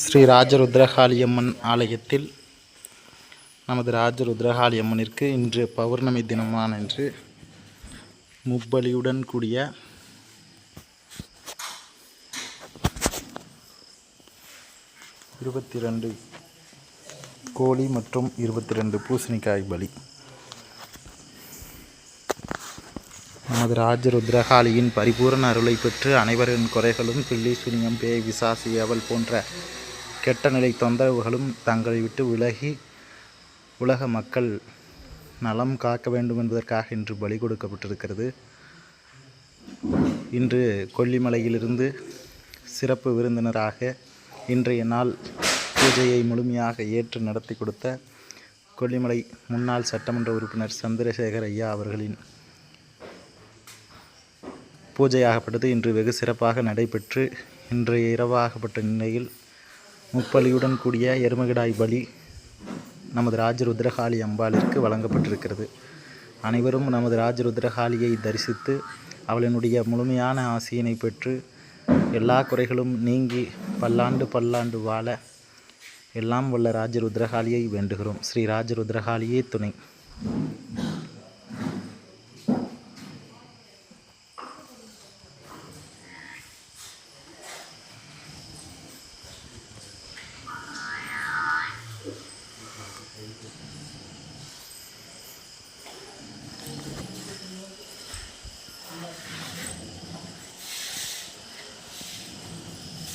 ஸ்ரீ ராஜருத்ரகாளியம்மன் ஆலயத்தில் நமது ராஜருத்ரகாளியம்மனிற்கு இன்று பௌர்ணமி தினமான இன்று முப்பலியுடன் கூடிய இருபத்தி ரெண்டு கோழி மற்றும் இருபத்தி ரெண்டு பூசணிக்காய் பலி. நமது ராஜருத்ரகாளியின் பரிபூரண அருளை பெற்று அனைவரின் குறைகளும் பில்லி சுனியம் பேய் விசாசி அவள் போன்ற கெட்ட நிலை தொந்தரவுகளும் தங்களை விட்டு விலகி உலக மக்கள் நலம் காக்க வேண்டும் என்பதற்காக இன்று பலி கொடுக்கப்பட்டிருக்கிறது. இன்று கொல்லிமலையிலிருந்து சிறப்பு விருந்தினராக இன்றைய நாள் பூஜையை முழுமையாக ஏற்று நடத்தி கொடுத்த கொல்லிமலை முன்னாள் சட்டமன்ற உறுப்பினர் சந்திரசேகர் ஐயா அவர்களின் பூஜையாகப்பட்டது. இன்று வெகு சிறப்பாக நடைபெற்று இன்றைய இரவாகப்பட்ட நிலையில் முப்பலியுடன் கூடிய எருமகிடாய் பலி நமது ராஜருத்ரகாளி அம்பாளிற்கு வழங்கப்பட்டிருக்கிறது. அனைவரும் நமது ராஜருத்ரகாளியை தரிசித்து அவளினுடைய முழுமையான ஆசையினை பெற்று எல்லா குறைகளும் நீங்கி பல்லாண்டு பல்லாண்டு வாழ எல்லாம் வல்ல ராஜருத்ரகாளியை வேண்டுகிறோம். ஸ்ரீ ராஜருத்ரகாளியே துணை.